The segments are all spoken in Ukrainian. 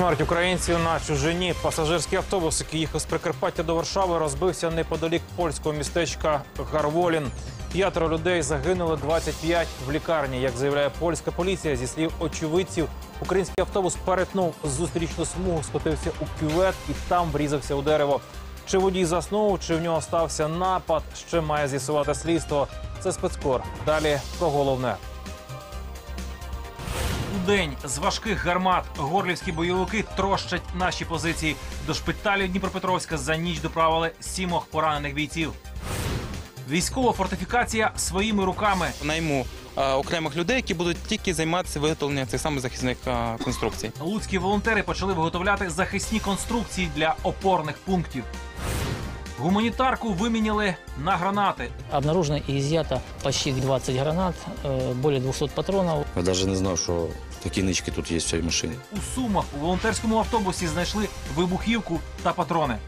Смерть українців на чужині. Пасажирський автобус, який їхав з Прикарпаття до Варшави, розбився неподалік польського містечка Гарволін. П'ятеро людей загинули, 25 в лікарні. Як заявляє польська поліція, зі слів очевидців, український автобус перетнув зустрічну смугу, скотився у кювет і там врізався у дерево. Чи водій заснув, чи в нього стався напад, ще має з'ясувати слідство. Це спецкор. Далі про головне. День з важких гармат горлівські бойовики трощать наші позиції. До шпиталів Дніпропетровська за ніч доправили сімох поранених бійців. Військова фортифікація своїми руками. найму е, окремих людей, які будуть тільки займатися виготовленням цих самих захисних е, конструкцій. Луцькі волонтери почали виготовляти захисні конструкції для опорних пунктів. Гуманітарку виміняли на гранати. Обнаружено и изъято почти 20 гранат, э, более 200 патронов. Я навіть не знав, що такі нички тут є в цій машині. У Сумах у волонтерському автобусі знайшли вибухівку та патрони.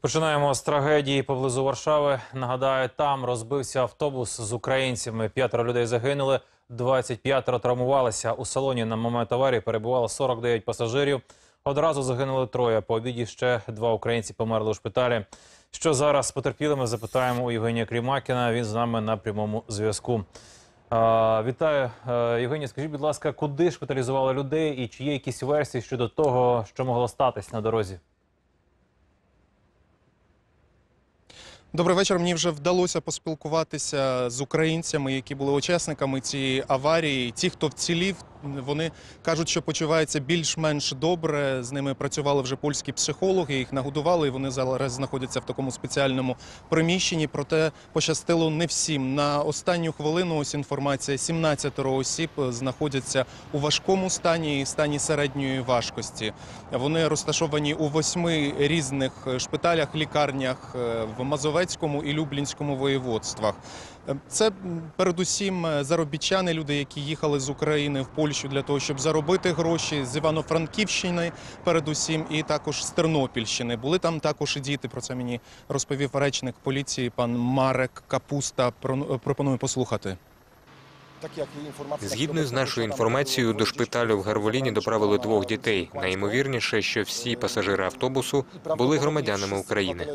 Починаємо з трагедії поблизу Варшави. Нагадаю, там розбився автобус з українцями. П'ятеро людей загинули, 25 травмувалися. У салоні на момент аварії перебувало 49 пасажирів. Одразу загинули троє. По обіді ще два українці померли у шпиталі. Що зараз з потерпілими запитаємо у Євгенія Крімакіна. Він з нами на прямому зв'язку. Вітаю, Е, Євгенія. Скажіть, будь ласка, куди шпиталізували людей і чи є якісь версії щодо того, що могло статись на дорозі? Добрий вечір. Мені вже вдалося поспілкуватися з українцями, які були учасниками цієї аварії. Ті, хто вцілів, вони кажуть, що почуваються більш-менш добре. З ними працювали вже польські психологи, їх нагодували, і вони зараз знаходяться в такому спеціальному приміщенні. Проте пощастило не всім. На останню хвилину ось інформація: 17 осіб знаходяться у важкому стані і стані середньої важкості. Вони розташовані у восьми різних шпиталях, лікарнях е, в Мазовецькому і Люблінському воєводствах. Е, Це передусім е, заробітчани, люди, які їхали з України в Польщу для того, щоб заробити гроші з Івано-Франківщини, передусім, і також з Тернопільщини. Були там також і діти. Про це мені розповів речник поліції пан Марек Капуста. Про- Пропоную послухати. Згідно з нашою інформацією, до шпиталю в Гарволіні доправили двох дітей. Найімовірніше, що всі пасажири автобусу були громадянами України.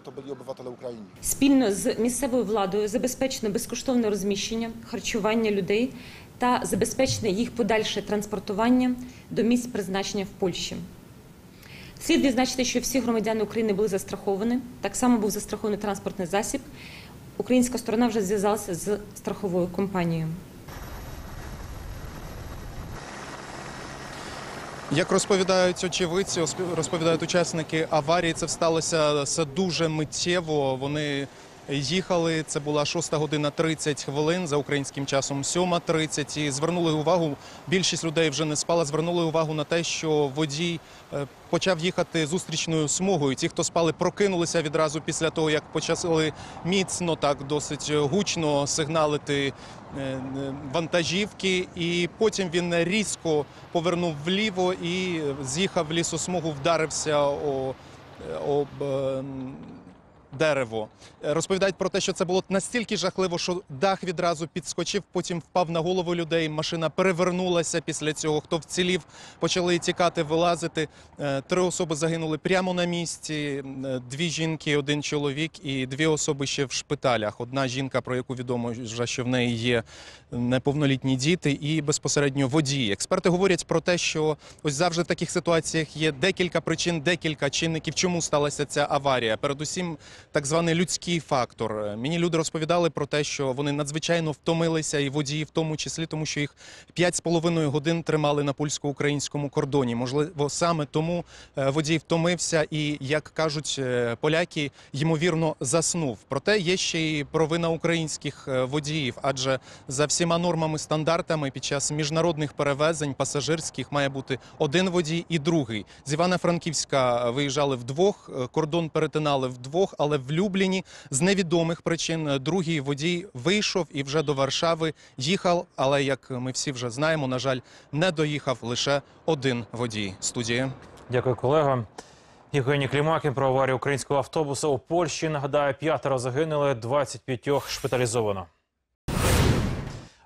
Спільно з місцевою владою забезпечено безкоштовне розміщення, харчування людей та забезпечено їх подальше транспортування до місць призначення в Польщі. Слід відзначити, що всі громадяни України були застраховані. Так само був застрахований транспортний засіб. Українська сторона вже зв'язалася з страховою компанією. Як розповідають очевидці, розповідають учасники аварії, це сталося все дуже миттєво. Вони їхали. Це була 6 година 30 хвилин за українським часом 7.30. І звернули увагу. Більшість людей вже не спала. Звернули увагу на те, що водій е, почав їхати зустрічною смугою. Ті, хто спали, прокинулися відразу після того, як почали міцно, так досить гучно сигналити е, е, вантажівки, і потім він різко повернув вліво і з'їхав в лісосмугу, вдарився о, об е, дерево. Е, Розповідають про те, що це було настільки жахливо, що дах відразу підскочив, потім впав на голову людей. Машина перевернулася після цього. Хто вцілів, почали тікати, вилазити. Е, Три особи загинули прямо на місці. е, Дві жінки, один чоловік і дві особи ще в шпиталях. Одна жінка, про яку відомо, що в неї є неповнолітні діти, і безпосередньо водії. Експерти говорять про те, що ось завжди в таких ситуаціях є декілька причин, декілька чинників, чому сталася ця аварія. Передусім, так званий людський фактор. Е, Мені люди розповідали про те, що вони надзвичайно втомилися, і водії в тому числі, тому що їх 5,5 годин тримали на польсько-українському кордоні. Можливо, саме тому е, водій втомився і, як кажуть е, поляки, ймовірно заснув. Проте є ще й провина українських водіїв, адже за всіма нормами стандартами під час міжнародних перевезень пасажирських має бути один водій і другий. З Івано-Франківська виїжджали вдвох, кордон перетинали вдвох, але в Любліні з невідомих причин другий водій вийшов і вже до Варшави їхав. Але як ми всі вже знаємо, на жаль, не доїхав лише один водій. Студія. Дякую, колега. Євгеній Клімакін про аварію українського автобуса у Польщі. Нагадаю, п'ятеро загинули, 25 шпиталізовано.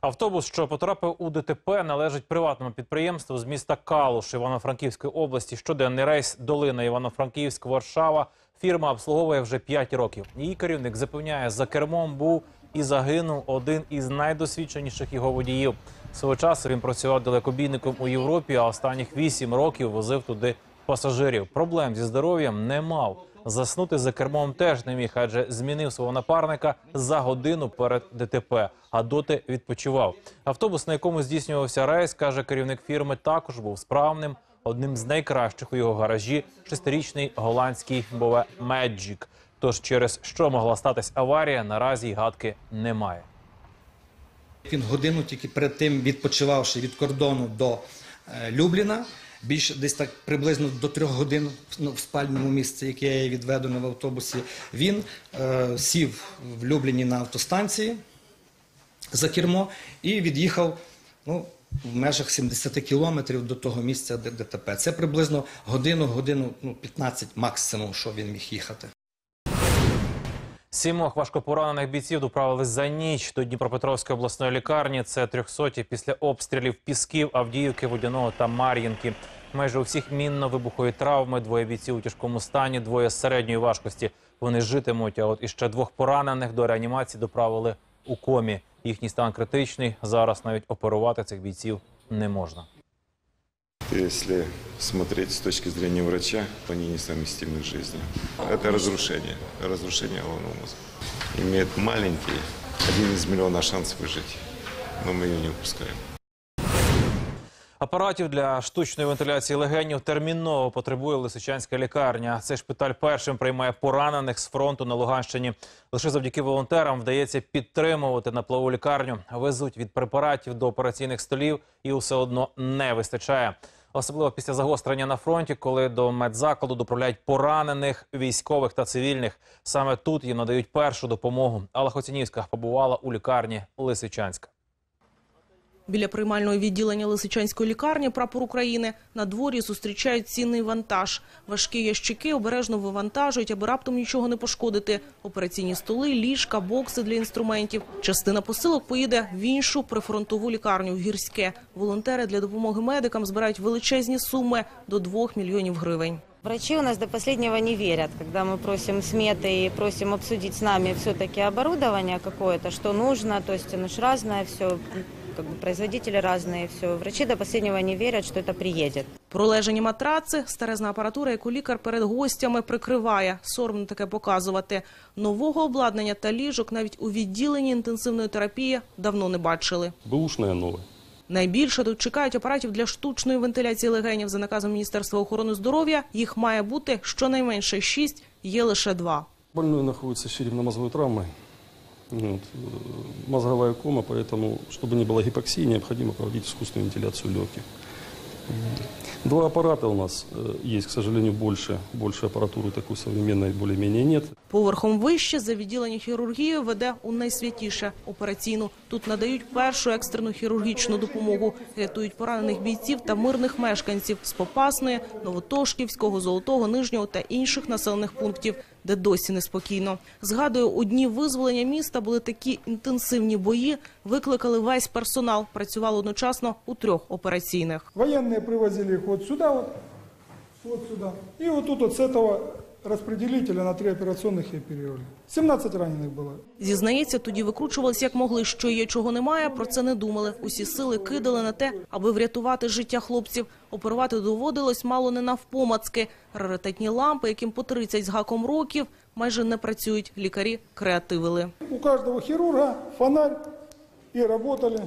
Автобус, що потрапив у ДТП, належить приватному підприємству з міста Калуш Івано-Франківської області. Щоденний рейс Долина Івано-Франківськ, Варшава. Фірма обслуговує вже 5 років. Її керівник запевняє, за кермом був і загинув один із найдосвідченіших його водіїв. Свого часу він працював далекобійником у Європі, а останніх 8 років возив туди пасажирів. Проблем зі здоров'ям не мав. Заснути за кермом теж не міг, адже змінив свого напарника за годину перед ДТП, а доти відпочивав. Автобус, на якому здійснювався рейс, каже керівник фірми, також був справним. Одним з найкращих у його гаражі шестирічний голландський Бове Меджік. Тож через що могла статись аварія, наразі й гадки немає. Він годину тільки перед тим відпочивавши від кордону до е, Любліна, більше десь так приблизно до трьох годин ну, в спальному місці, яке я відведено в автобусі. Він е, сів в Любліні на автостанції за кермо і від'їхав ну, в межах 70 кілометрів до того місця, де ДТП. Це приблизно годину, годину, ну, 15 максимум, що він міг їхати. Сімох важкопоранених бійців доправили за ніч до Дніпропетровської обласної лікарні. Це трьохсоті після обстрілів Пісків, Авдіївки, Водяного та Мар'їнки. Майже у всіх мінно-вибухові травми. Двоє бійців у тяжкому стані, двоє середньої важкості. Вони житимуть. А от іще двох поранених до реанімації доправили у комі. Їхній стан критичний. Зараз навіть оперувати цих бійців не можна. Если смотреть с точки зрения врача, то они несовместимы с жизнью. Это разрушение, разрушение головного мозга. Имеет маленький, один из миллиона шанс выжить, но мы ее не упускаем. Апаратів для штучної вентиляції легенів терміново потребує Лисичанська лікарня. Цей шпиталь першим приймає поранених з фронту на Луганщині. Лише завдяки волонтерам вдається підтримувати на плаву лікарню. Везуть від препаратів до операційних столів і все одно не вистачає. Особливо після загострення на фронті, коли до медзакладу доправляють поранених військових та цивільних. Саме тут їм надають першу допомогу. Алла Хоцінівська побувала у лікарні Лисичанська. Біля приймального відділення Лисичанської лікарні прапор України на дворі зустрічають цінний вантаж. Важкі ящики обережно вивантажують, аби раптом нічого не пошкодити. Операційні столи, ліжка, бокси для інструментів. Частина посилок поїде в іншу прифронтову лікарню в Гірське. Волонтери для допомоги медикам збирають величезні суми до 2 мільйонів гривень. Врачи у нас до последнего не верят, когда мы просим сметы и просим обсудить с нами все-таки оборудование какое-то, что нужно, то есть оно же разное все, как бы производители разные, все. Врачи до последнего не верят, что это приедет. Пролежані матраци, старезна апаратура, яку лікар перед гостями прикриває. Соромно таке показувати. Нового обладнання та ліжок навіть у відділенні інтенсивної терапії давно не бачили. Бэушная новая. Найбільше тут чекають апаратів для штучної вентиляції легенів. За наказом Міністерства охорони здоров'я їх має бути щонайменше шість, є лише два. Больной находится с черепно-мозговой травмой. Вот. э, Мозговая кома, поэтому, чтобы не было гипоксии, необходимо проводить искусственную вентиляцию легких. М. Два аппарата у нас э, есть, к сожалению, больше. Больше аппаратуры такой современной более-менее нет. Поверхом вище за відділення хірургії веде у найсвятіше операційну. Тут надають першу екстрену хірургічну допомогу, рятують поранених бійців та мирних мешканців з Попасної, Новотошківського, Золотого, Нижнього та інших населених пунктів, де досі неспокійно. Згадую, у дні визволення міста були такі інтенсивні бої, викликали весь персонал. Працювали одночасно у трьох операційних. Воєнні привозили їх от сюда, от, вот сюда. И вот от з с этого распределителя на три операционных и оперировали. 17 раненых было. Зізнається, тоді викручувалися як могли, що є, чого немає, про це не думали. Усі сили кидали на те, аби врятувати життя хлопців. Оперувати доводилось мало не навпомацки. Раритетні лампи, яким по 30 з гаком років, майже не працюють. Лікарі креативили. У каждого хирурга фонарь и работали.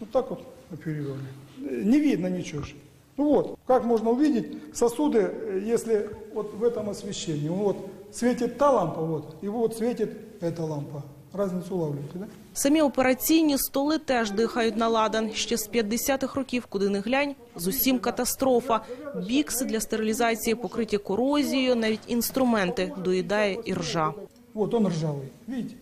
Вот так вот оперировали. Э, Не видно ничего. ж. Ну вот, как можно увидеть сосуды, э, если вот в этом освещении. Вот светит та лампа, вот, и вот светит эта лампа. Разницу улавливаете, да? Самі операційні столи теж дихають на ладан. Ще з 50-х років, куди не глянь, з усім катастрофа. Бікси для стерилізації покриті корозією, навіть інструменти доїдає і ржа. Вот он ржавый, видите?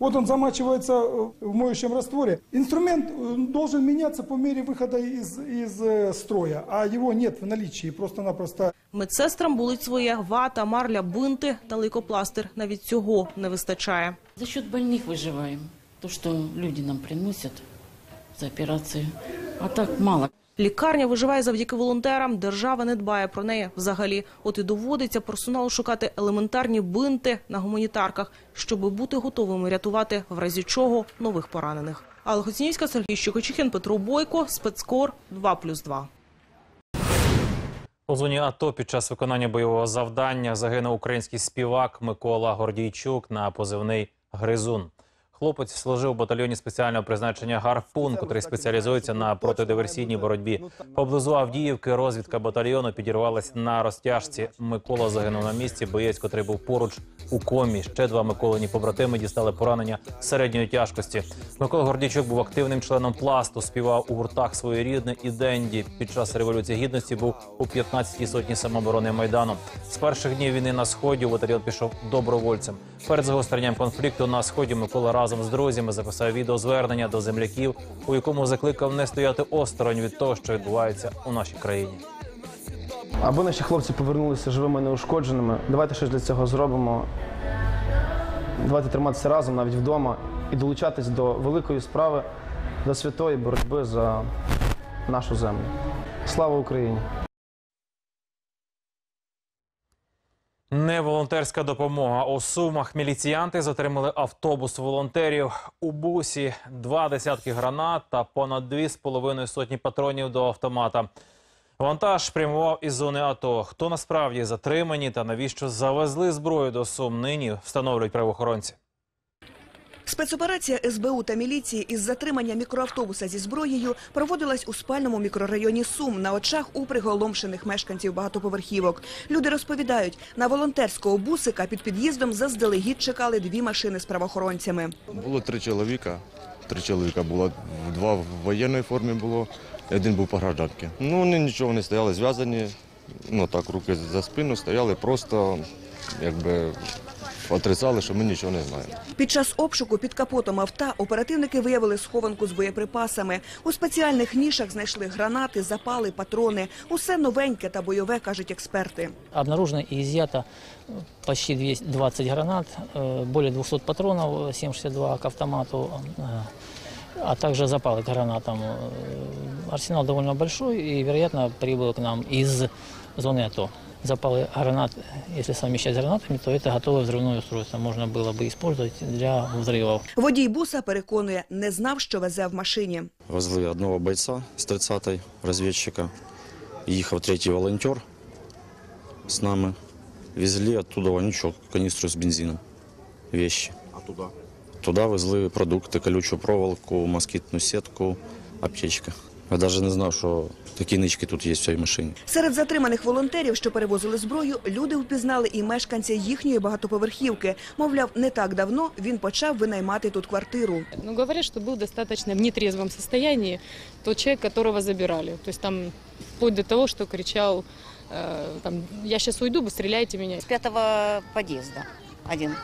Вот он замачивается э, в моющем растворе. Инструмент э, должен меняться по мере выхода из, из э, строя, а его нет в наличии. Просто-напросто Медсестрам болить своє вата, марля, бинти та лейкопластир. Навіть цього не вистачає. За счет больных выживаем. то, что люди нам приносят за операции. А так мало. Лікарня виживає завдяки волонтерам. Держава не дбає про неї взагалі. От і доводиться персоналу шукати елементарні бинти на гуманітарках, щоб бути готовими рятувати в разі чого нових поранених. Алла Хоцінівська, Сергій Щукочихін, Петро Бойко, спецкор 2+,2. У зоні АТО під час виконання бойового завдання загинув український співак Микола Гордійчук на позивний Гризун. Хлопець служив у батальйоні спеціального призначення Гарпун, котрий спеціалізується на протидиверсійній боротьбі. Поблизу Авдіївки розвідка батальйону підірвалась на розтяжці. Микола загинув на місці. Боєць, котрий був поруч у комі. Ще два Миколині побратими дістали поранення середньої тяжкості. Микола Гордійчук був активним членом пласту, співав у гуртах своєрідне і Денді. Під час революції гідності був у 15-й сотні самооборони майдану. З перших днів війни на сході батальйон пішов добровольцем. Перед загостренням конфлікту на сході Микола разом з друзями записав відеозвернення до земляків, у якому закликав не стояти осторонь від того, що відбувається у нашій країні. Аби наші хлопці повернулися живими неушкодженими, давайте щось для цього зробимо. Давайте триматися разом навіть вдома і долучатись до великої справи, до святої боротьби за нашу землю. Слава Україні! Волонтерська допомога. У Сумах міліціянти затримали автобус волонтерів. У бусі два десятки гранат та понад дві з половиною сотні патронів до автомата. Вантаж прямував із зони АТО. Хто насправді затримані та навіщо завезли зброю до Сум, нині встановлюють правоохоронці. Спецоперація СБУ та міліції із затримання мікроавтобуса зі зброєю проводилась у спальному мікрорайоні Сум на очах у приголомшених мешканців багатоповерхівок. Люди розповідають, на волонтерського бусика під під'їздом заздалегідь чекали дві машини з правоохоронцями. Було три чоловіка. Три чоловіка було, два в воєнній формі було, один був по гражданці. Ну, вони нічого не стояли зв'язані, ну так, руки за спину стояли, просто якби отрицали, що ми нічого не знаємо. Під час обшуку під капотом авто оперативники виявили схованку з боєприпасами. У спеціальних нішах знайшли гранати, запали, патрони. Усе новеньке та бойове, кажуть експерти. Обнаружено и изъято э, почти 200 20 гранат, э, более 200 патронов, э, 7,62 к автомату, э, а также запалы к гранатам. Э, Арсенал довольно большой и, вероятно, прибыл к нам из зоны АТО. Запалы гранат, если совмещать с гранатами, то это готовое взрывное устройство. Можно было бы использовать для взрывов. Водій буса переконує, не знав, що везе в машині. Везли одного бойця з 30-ї розвідчика. Їхав третій волонтер з нами. Везли оттуда вонючок, каністру з бензином. Вещи. А туди? Туди везли продукти, колючу проволоку, москітну сітку, аптечка. Я навіть не знав, що такі нички тут є в цій машині. Серед затриманих волонтерів, що перевозили зброю, люди впізнали і мешканця їхньої багатоповерхівки. Мовляв, не так давно він почав винаймати тут квартиру. Ну, говорят, что был достаточно в нетрезвом состоянии тот человек, которого забирали. То есть там вплоть до того, что кричал, э, там, я сейчас уйду, вы стреляйте меня. С пятого подъезда один.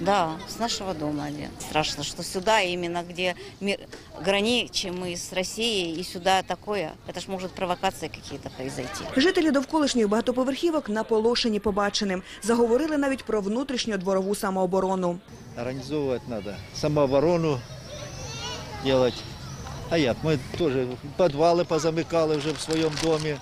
Да, с нашего дома один. Страшно, что сюда, именно где мир, граничим мы с Россией, и сюда такое. Это ж может провокации какие-то произойти. Жителі довколишніх багатоповерхівок наполошені побаченим. Заговорили навіть про внутрішню дворову самооборону. Организовывать надо. Самооборону делать. А як? Ми теж підвали позамикали вже в своєму домі.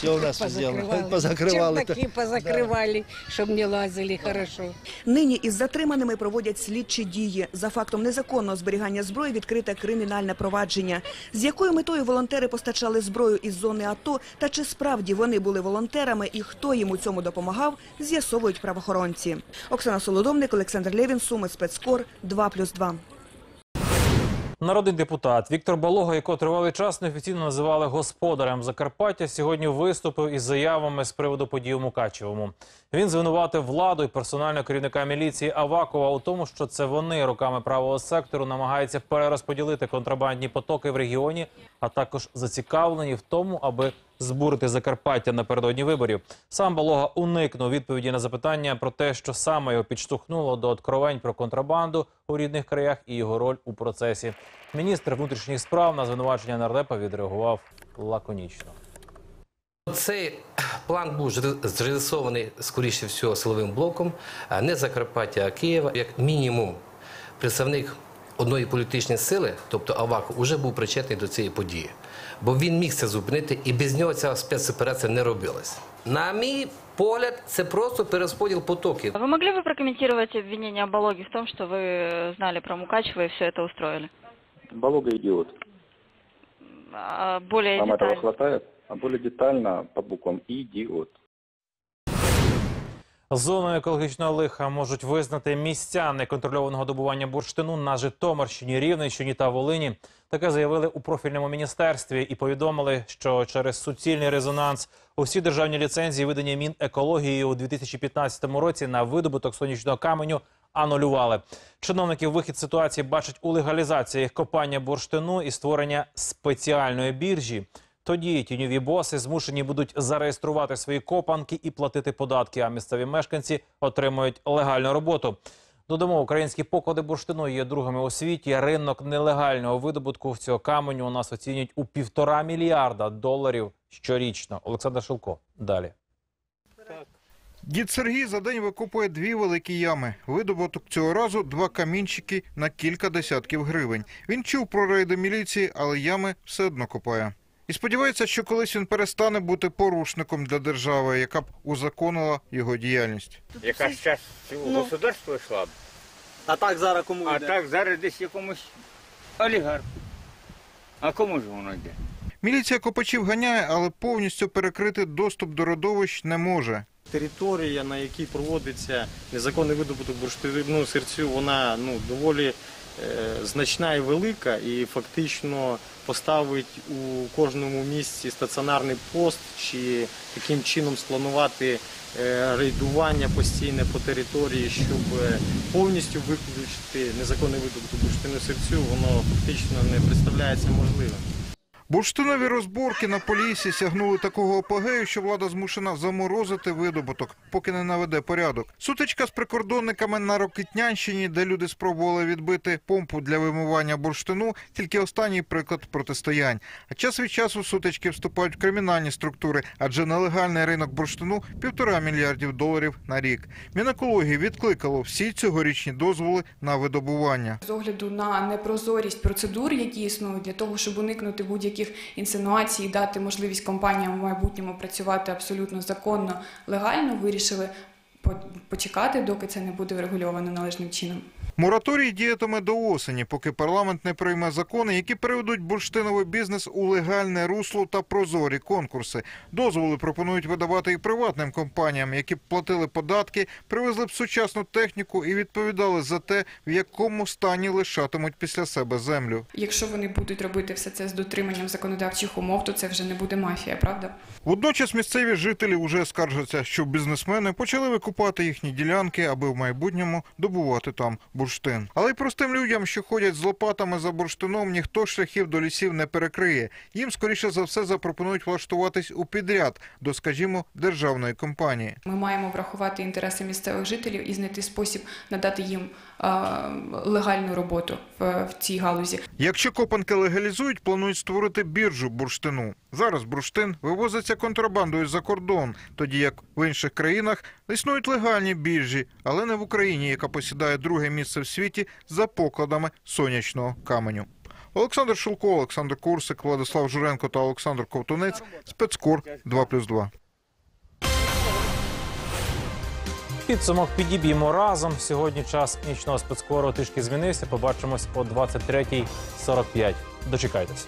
Все у нас сделано. Позакривали. Чердаки позакривали, щоб не лазили хорошо. Нині із затриманими проводять слідчі дії. За фактом незаконного зберігання зброї відкрите кримінальне провадження. З якою метою волонтери постачали зброю із зони АТО та чи справді вони були волонтерами і хто їм у цьому допомагав, з'ясовують правоохоронці. Оксана Солодовник, Олександр Лєвін, Суми, Спецкор, 2+,2. Народний депутат Віктор Балога, якого тривалий час неофіційно називали господарем Закарпаття, сьогодні виступив із заявами з приводу подій у Мукачевому. Він звинуватив владу і персонального керівника міліції Авакова у тому, що це вони руками правого сектору намагаються перерозподілити контрабандні потоки в регіоні, а також зацікавлені в тому, аби збурити Закарпаття напередодні виборів. Сам Балога уникнув відповіді на запитання про те, що саме його підштовхнуло до откровень про контрабанду у рідних краях і його роль у процесі. Міністр внутрішніх справ на звинувачення нардепа відреагував лаконічно. Цей план був зре- скоріше всього, силовим блоком, не Закарпаття, а Києва. Як мінімум, представник одної політичної сили, тобто Аваков, вже був причетний до цієї події. Бо він міг це зупинити, і без нього ця спецоперація не робилась. На мій погляд, це просто перерозподіл потоків. Вы могли бы прокомментировать обвинение Балоги в том, что вы знали про Мукачева и все это устроили? Балога идиот. А, Более Вам этого детально. хватает? А более детально по буквам идиот. Зоною екологічного лиха можуть визнати місця неконтрольованого добування бурштину на Житомирщині, Рівненщині та Волині. Таке заявили у профільному міністерстві і повідомили, що через суцільний резонанс усі державні ліцензії, видані Мінекології у 2015 році на видобуток сонячного каменю, анулювали. Чиновники вихід ситуації бачать у легалізації копання бурштину і створення спеціальної біржі. Тоді тіньові боси змушені будуть зареєструвати свої копанки і платити податки, а місцеві мешканці отримують легальну роботу. Додамо, українські поклади бурштину є другими у світі. Ринок нелегального видобутку цього каменю у нас оцінюють у півтора мільярда доларів щорічно. Олександр Шилко. Далі. Дід Сергій за день викопує дві великі ями. Видобуток цього разу два камінчики на кілька десятків гривень. Він чув про рейди міліції, але ями все одно копає. І сподівається, що колись він перестане бути порушником для держави, яка б узаконила його діяльність. Яка зараз у государство йшла б. А так зараз кому А йде? так зараз десь якомусь олігарху. А кому ж воно йде? Міліція копачів ганяє, але повністю перекрити доступ до родовищ не може. Територія, на якій проводиться незаконний видобуток бурштину серцю, вона ну доволі значна і велика, і фактично поставить у кожному місці стаціонарний пост, чи таким чином спланувати е, рейдування постійне по території, щоб е, повністю виключити незаконний видобуток бурштину серцю, воно фактично не представляється можливим. Бурштинові розборки на Поліссі сягнули такого апогею, що влада змушена заморозити видобуток, поки не наведе порядок. Сутичка з прикордонниками на Рокитнянщині, де люди спробували відбити помпу для вимивання бурштину, тільки останній приклад протистоянь. А час від часу сутички вступають в кримінальні структури, адже нелегальний ринок бурштину півтора мільярдів доларів на рік. Мінекології відкликало всі цьогорічні дозволи на видобування. З огляду на непрозорість процедур, які існують, для того, щоб уникнути будь-яких інсинуацій дати можливість компаніям в майбутньому працювати абсолютно законно, легально, вирішили почекати, доки це не буде врегульовано належним чином. Мораторій діятиме до осені, поки парламент не прийме закони, які переведуть бурштиновий бізнес у легальне русло та прозорі конкурси. Дозволи пропонують видавати і приватним компаніям, які б платили податки, привезли б сучасну техніку і відповідали за те, в якому стані лишатимуть після себе землю. Якщо вони будуть робити все це з дотриманням законодавчих умов, то це вже не буде мафія, правда? Водночас місцеві жителі вже скаржаться, що бізнесмени почали викупати їхні ділянки, аби в майбутньому добувати там бурштин. Але й простим людям, що ходять з лопатами за бурштином, ніхто шляхів до лісів не перекриє. Їм скоріше за все запропонують влаштуватись у підряд до, скажімо, державної компанії. Ми маємо врахувати інтереси місцевих жителів і знайти спосіб надати їм легальну роботу в, в цій галузі. Якщо копанки легалізують, планують створити біржу бурштину. Зараз бурштин вивозиться контрабандою за кордон, тоді як в інших країнах існують легальні біржі, але не в Україні, яка посідає друге місце в світі за покладами сонячного каменю. Олександр Шулко, Олександр Курсик, Владислав Журенко та Олександр Ковтунець. Спецкор 2+,2. Підсумок підіб'ємо разом. Сьогодні час нічного спецкору трішки змінився. Побачимось о 23.45. Дочекайтесь.